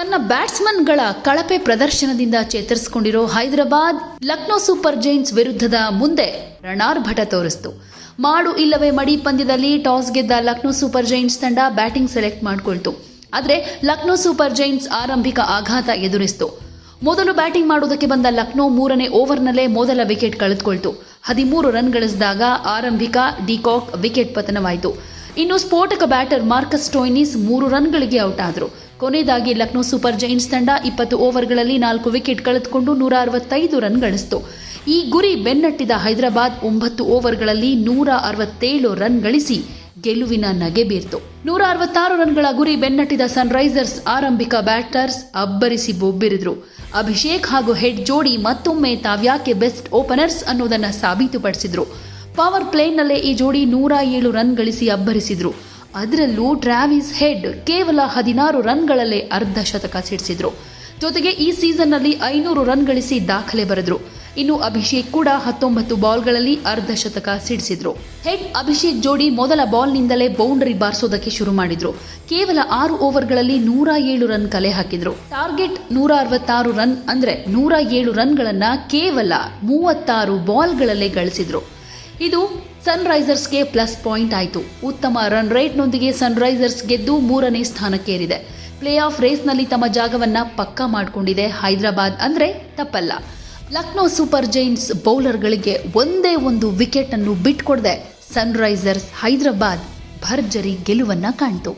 ತನ್ನ ಬ್ಯಾಟ್ಸ್ಮನ್ಗಳ ಕಳಪೆ ಪ್ರದರ್ಶನದಿಂದ ಚೇತರಿಸಿಕೊಂಡಿರೋ ಹೈದರಾಬಾದ್ ಲಕ್ನೋ ಸೂಪರ್ ಜೈನ್ಸ್ ವಿರುದ್ಧದ ಮುಂದೆ ರಣಾರ್ಭಟ ತೋರಿಸ್ತು. ಮಾಡು ಇಲ್ಲವೇ ಮಡಿ ಪಂದ್ಯದಲ್ಲಿ ಟಾಸ್ ಗೆದ್ದ ಲಕ್ನೋ ಸೂಪರ್ ಜೈನ್ಸ್ ತಂಡ ಬ್ಯಾಟಿಂಗ್ ಸೆಲೆಕ್ಟ್ ಮಾಡಿಕೊಳ್ತು. ಆದರೆ ಲಕ್ನೋ ಸೂಪರ್ ಜೈನ್ಸ್ ಆರಂಭಿಕ ಆಘಾತ ಎದುರಿಸ್ತು. ಮೊದಲು ಬ್ಯಾಟಿಂಗ್ ಮಾಡುವುದಕ್ಕೆ ಬಂದ ಲಕ್ನೋ ಮೂರನೇ ಓವರ್ನಲ್ಲೇ ಮೊದಲ ವಿಕೆಟ್ ಕಳೆದುಕೊಳ್ತು. ಹದಿಮೂರು ರನ್ ಗಳಿಸಿದಾಗ ಆರಂಭಿಕ ಡಿಕಾಕ್ ವಿಕೆಟ್ ಪತನವಾಯಿತು. ಇನ್ನು ಸ್ಫೋಟಕ ಬ್ಯಾಟರ್ ಮಾರ್ಕಸ್ ಟೋಯ್ನಿಸ್ ಮೂರು ರನ್ಗಳಿಗೆ ಔಟ್ ಆದರು ಕೊನೆಯದಾಗಿ ಲಕ್ನೋ ಸೂಪರ್ ಜೈಂಟ್ಸ್ ತಂಡ ಇಪ್ಪತ್ತು ಓವರ್ಗಳಲ್ಲಿ ನಾಲ್ಕು ವಿಕೆಟ್ ಕಳೆದುಕೊಂಡು ನೂರ ಅರವತ್ತೈದು ರನ್ ಗಳಿಸಿತು. ಈ ಗುರಿ ಬೆನ್ನಟ್ಟಿದ ಹೈದರಾಬಾದ್ ಒಂಬತ್ತು ಓವರ್ಗಳಲ್ಲಿ ನೂರ ಅರವತ್ತೇಳು ರನ್ ಗಳಿಸಿ ಗೆಲುವಿನ ನಗೆ ಬೀರ್ತು. ನೂರ ಅರವತ್ತಾರು ರನ್ಗಳ ಗುರಿ ಬೆನ್ನಟ್ಟಿದ ಸನ್ರೈಸರ್ಸ್ ಆರಂಭಿಕ ಬ್ಯಾಟರ್ಸ್ ಅಬ್ಬರಿಸಿ ಬೊಬ್ಬಿರಿದ್ರು. ಅಭಿಷೇಕ್ ಹಾಗೂ ಹೆಡ್ ಜೋಡಿ ಮತ್ತೊಮ್ಮೆ ತಾವ್ಯಾಕೆ ಬೆಸ್ಟ್ ಓಪನರ್ಸ್ ಅನ್ನೋದನ್ನು ಸಾಬೀತುಪಡಿಸಿದ್ರು. ಪವರ್ ಪ್ಲೇನಲ್ಲೇ ಈ ಜೋಡಿ ನೂರ ಏಳು ರನ್ ಗಳಿಸಿ ಅಬ್ಬರಿಸಿದ್ರು. ಅದರಲ್ಲೂ ಟ್ರಾವಿಸ್ ಹೆಡ್ ಕೇವಲ ಹದಿನಾರು ರನ್ಗಳಲ್ಲೇ ಅರ್ಧ ಶತಕ ಸಿಡಿಸಿದ್ರು. ಜೊತೆಗೆ ಈ ಸೀಸನ್ನಲ್ಲಿ ಐನೂರು ರನ್ ಗಳಿಸಿ ದಾಖಲೆ ಬರೆದ್ರು. ಇನ್ನು ಅಭಿಷೇಕ್ ಕೂಡ ಹತ್ತೊಂಬತ್ತು ಬಾಲ್ಗಳಲ್ಲಿ ಅರ್ಧ ಶತಕ ಸಿಡಿಸಿದ್ರು. ಹೆಡ್ ಅಭಿಷೇಕ್ ಜೋಡಿ ಮೊದಲ ಬಾಲ್ನಿಂದಲೇ ಬೌಂಡರಿ ಬಾರಿಸೋದಕ್ಕೆ ಶುರು ಮಾಡಿದ್ರು. ಕೇವಲ ಆರು ಓವರ್ಗಳಲ್ಲಿ ನೂರ ಏಳು ರನ್ ಕಲೆ ಹಾಕಿದ್ರು. ಟಾರ್ಗೆಟ್ ನೂರ ಅರವತ್ತಾರು ರನ್ ಅಂದ್ರೆ ನೂರ ಏಳು ರನ್ಗಳನ್ನ ಕೇವಲ ಮೂವತ್ತಾರು ಬಾಲ್ಗಳಲ್ಲೇ ಗಳಿಸಿದ್ರು. ಇದು ಸನ್ರೈಸರ್ಸ್ಗೆ ಪ್ಲಸ್ ಪಾಯಿಂಟ್ ಆಯಿತು. ಉತ್ತಮ ರನ್ ರೇಟ್ನೊಂದಿಗೆ ಸನ್ರೈಸರ್ಸ್ ಗೆದ್ದು ಮೂರನೇ ಸ್ಥಾನಕ್ಕೇರಿದೆ. ಪ್ಲೇ ಆಫ್ ರೇಸ್ನಲ್ಲಿ ತಮ್ಮ ಜಾಗವನ್ನ ಪಕ್ಕಾ ಮಾಡಿಕೊಂಡಿದೆ ಹೈದರಾಬಾದ್ ಅಂದರೆ ತಪ್ಪಲ್ಲ. ಲಕ್ನೋ ಸೂಪರ್ ಜೈಂಟ್ಸ್ ಬೌಲರ್ಗಳಿಗೆ ಒಂದೇ ಒಂದು ವಿಕೆಟ್ ಅನ್ನು ಬಿಟ್ಕೊಡದೆ ಸನ್ರೈಸರ್ಸ್ ಹೈದರಾಬಾದ್ ಭರ್ಜರಿ ಗೆಲುವನ್ನ ಕಾಣ್ತು.